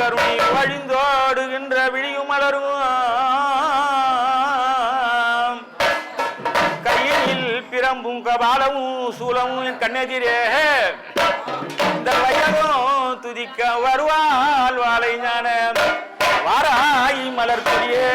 கருணை வழிந்தோடுகின்ற விழியும் மலரும். கையில் பிரம்பும் கபாலமும் சூலமும் என் கண்ணெதிரே. இந்த வயதும் துதிக்க வருவாள் வாழை ஞான வாராய் மலர் கொடியே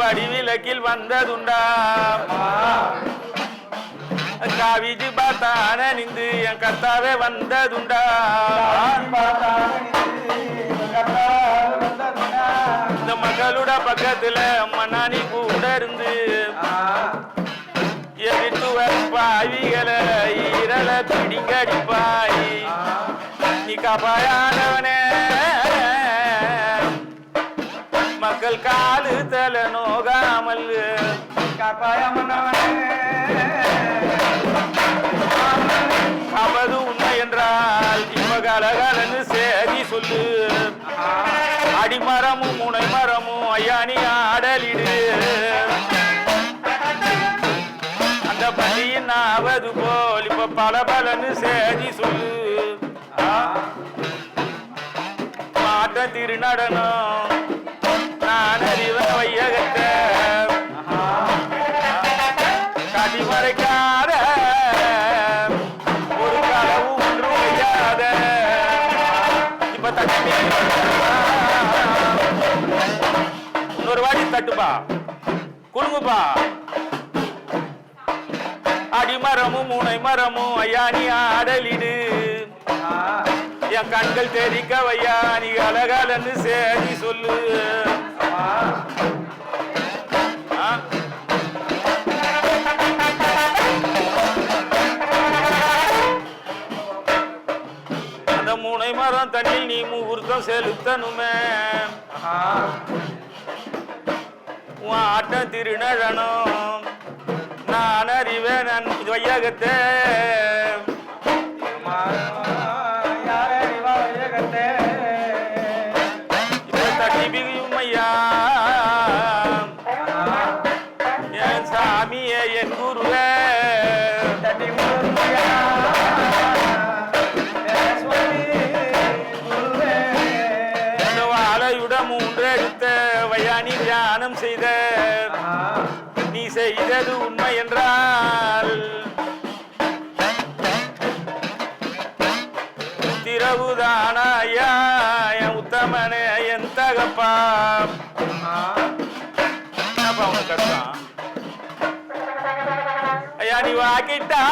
வடிவிலக்கில் வந்ததுண்டா. காவிஜி பார்த்தான நின்று என் கர்த்தாவே வந்ததுண்டா. இந்த மகளோட பக்கத்துல மண்ணானி கூட இருந்து எதிர்த்து பாவிகளை ஈரல பிடிங்கடிப்பாய். நீ காப்பாயானவனே மக்கள் காலு தல நோகாமல். அவது உண்மை என்றால் இப்ப கலகலன்னு சேதி சொல்லு. அடிமரமும் முனை மரமும் ஐயானி ஆடலிடு. அந்த பள்ளியின் ஆவது போல் இப்ப பல பலன்னு சேதி சொல்லு. மாட்ட திருநடனம். தட்டுப்பா. குடுங்கப்பா அடிமரமும் முனை மரமும் ஐயா நீ ஆடலிடு. என் கண்கள் தெரிக்க வையா நீ அழகாலன்னு சரி சொல்லு. அந்த முனை மரம் தண்ணில் நீ முகூர்த்தம் செலுத்தணுமே. உன் ஆட்டம் திருநழனம். நான் அறிவேன் நான் வையகத்தே இப்ப தட்டி பிரியும் ஐயா தியானம் செய்த நீ செய்தது உண்மை என்றால் திரவுதானாயா என் உத்தமனே என் தகப்பா கஷ்டம்? ஐயா நீ வாக்கிட்டா?